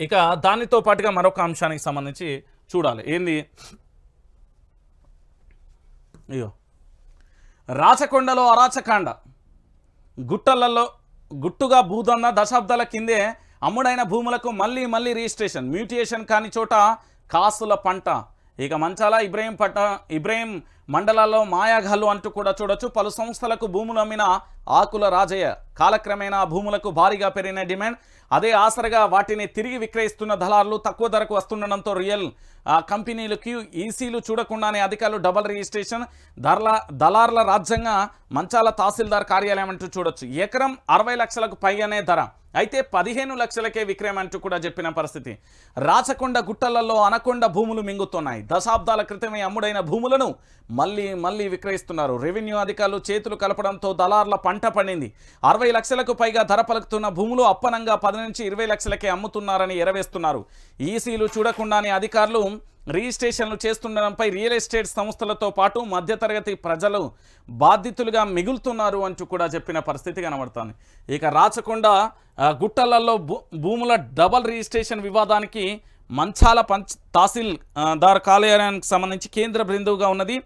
ఇక దానితో పాటుగా మరొక అంశానికి సంబంధించి చూడాలి. ఏంది? అయ్యో. రాచకొండలో అరాచకాండ. గుట్టలలో గుట్టుగా భూదన్న దశాబ్దాల కిందే అమ్ముడైన భూములకు మళ్ళీ మళ్ళీ రిజిస్ట్రేషన్ మ్యూటేషన్ కాని చోట కాసుల పంట. ఇక మంచాల ఇబ్రహీం పట్ట ఇబ్రహీం మండలాల్లో మాయాఘాలు అంటూ కూడా చూడొచ్చు. పలు సంస్థలకు భూములు అమ్మిన ఆకుల రాజయ్య కాలక్రమేణా భూములకు భారీగా పెరిగిన డిమాండ్. అదే ఆసరగా వాటిని తిరిగి విక్రయిస్తున్న దళారులు తక్కువ ధరకు వస్తుండడంతో రియల్ కంపెనీలకి ఈసీలు చూడకుండానే అధికారులు డబల్ రిజిస్ట్రేషన్ ధరల దళార్ల రాజ్యంగా మంచాల తహసీల్దార్ కార్యాలయం అంటూ చూడొచ్చు. ఎకరం అరవై లక్షలకు పైగానే ధర. అయితే పదిహేను లక్షలకే విక్రయం అంటూ కూడా చెప్పిన పరిస్థితి. రాచకొండ గుట్టలలో అనకొండ భూములు మింగుతున్నాయి. దశాబ్దాల క్రితమే అమ్ముడైన భూములను మళ్ళీ మళ్ళీ విక్రయిస్తున్నారు. రెవెన్యూ అధికారులు చేతులు కలపడంతో దళార్ల పంట పండింది. అరవై లక్షలకు పైగా ధర పలుకుతున్న భూములు అప్పనంగా పది నుంచి ఇరవై లక్షలకే అమ్ముతున్నారని ఎరవేస్తున్నారు. ఈసీలు చూడకుండానే అధికారులు రిజిస్ట్రేషన్లు చేస్తుండడంపై రియల్ ఎస్టేట్ సంస్థలతో పాటు మధ్యతరగతి ప్రజలు బాధితులుగా మిగులుతున్నారు అంటూ కూడా చెప్పిన పరిస్థితి కనబడుతుంది. ఇక రాచకొండ గుట్టలలో భూ భూముల డబల్ రిజిస్ట్రేషన్ వివాదానికి మంచాల పంచ్ తహసీల్దార్ కార్యాలయానికి సంబంధించి కేంద్ర బిందువుగా ఉన్నది.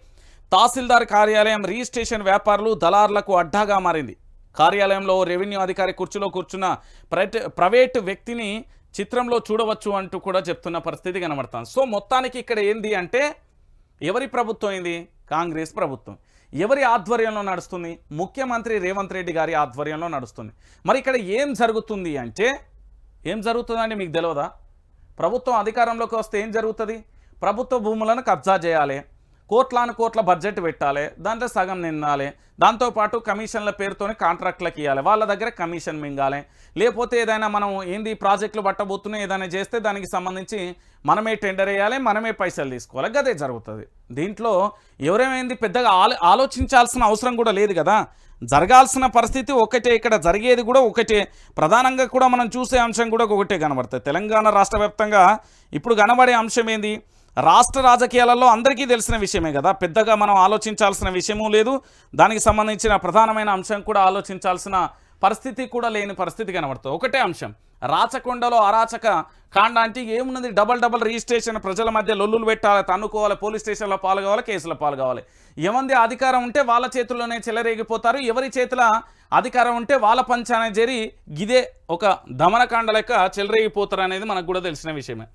తహసీల్దార్ కార్యాలయం రిజిస్ట్రేషన్ వ్యాపారులు దళారులకు అడ్డాగా మారింది. కార్యాలయంలో రెవెన్యూ అధికారి కుర్చీలో కూర్చున్న ప్రైవేట్ ప్రైవేటు వ్యక్తిని చిత్రంలో చూడవచ్చు అంటూ కూడా చెప్తున్న పరిస్థితి కనబడుతుంది. సో మొత్తానికి ఇక్కడ ఏంది అంటే ఎవరి ప్రభుత్వం ఏంది కాంగ్రెస్ ప్రభుత్వం. ఎవరి ఆధ్వర్యంలో నడుస్తుంది? ముఖ్యమంత్రి రేవంత్ రెడ్డి గారి ఆధ్వర్యంలో నడుస్తుంది. మరి ఇక్కడ ఏం జరుగుతుంది అంటే ఏం జరుగుతుందండి మీకు తెలియదా ప్రభుత్వం అధికారంలోకి వస్తే ఏం జరుగుతుంది? ప్రభుత్వ భూములను కబ్జా చేయాలి. కోట్లాను కోట్ల బడ్జెట్ పెట్టాలి దాంట్లో సగం నిందాలి దాంతోపాటు కమిషన్ల పేరుతోనే కాంట్రాక్ట్లకు ఇవ్వాలి వాళ్ళ దగ్గర కమిషన్ మింగాలి. లేకపోతే ఏదైనా మనం ఏంది ప్రాజెక్టులు పట్టబోతున్నా ఏదైనా చేస్తే దానికి సంబంధించి మనమే టెండర్ వేయాలి మనమే పైసలు తీసుకోవాలి. గదే జరుగుతుంది. దీంట్లో ఎవరేమైంది పెద్దగా ఆలో ఆలోచించాల్సిన అవసరం కూడా లేదు కదా. జరగాల్సిన పరిస్థితి ఒకటే ఇక్కడ జరిగేది కూడా ఒకటే. ప్రధానంగా కూడా మనం చూసే అంశం కూడా ఒకటే కనబడుతుంది తెలంగాణ రాష్ట్ర వ్యాప్తంగా ఇప్పుడు కనబడే అంశం ఏంది? రాష్ట్ర రాజకీయాలలో అందరికీ తెలిసిన విషయమే కదా. పెద్దగా మనం ఆలోచించాల్సిన విషయమూ లేదు. దానికి సంబంధించిన ప్రధానమైన అంశం కూడా ఆలోచించాల్సిన పరిస్థితి కూడా లేని పరిస్థితి కనబడుతుంది. ఒకటే అంశం. రాచకొండలో అరాచక కాండ అంటే ఏమున్నది? డబల్ డబల్ రిజిస్ట్రేషన్ ప్రజల మధ్య లొల్లులు పెట్టాలి తన్నుకోవాలి పోలీస్ స్టేషన్లో పాల్గొవాలి కేసులో పాల్గొవాలి. ఏమంది అధికారం ఉంటే వాళ్ళ చేతుల్లోనే చెలరేగిపోతారు. ఎవరి చేతుల అధికారం ఉంటే వాళ్ళ పంచానే జరి గిదే ఒక దమనకాండ లెక్క చెలరేగిపోతారు అనేది మనకు కూడా తెలిసిన విషయమే.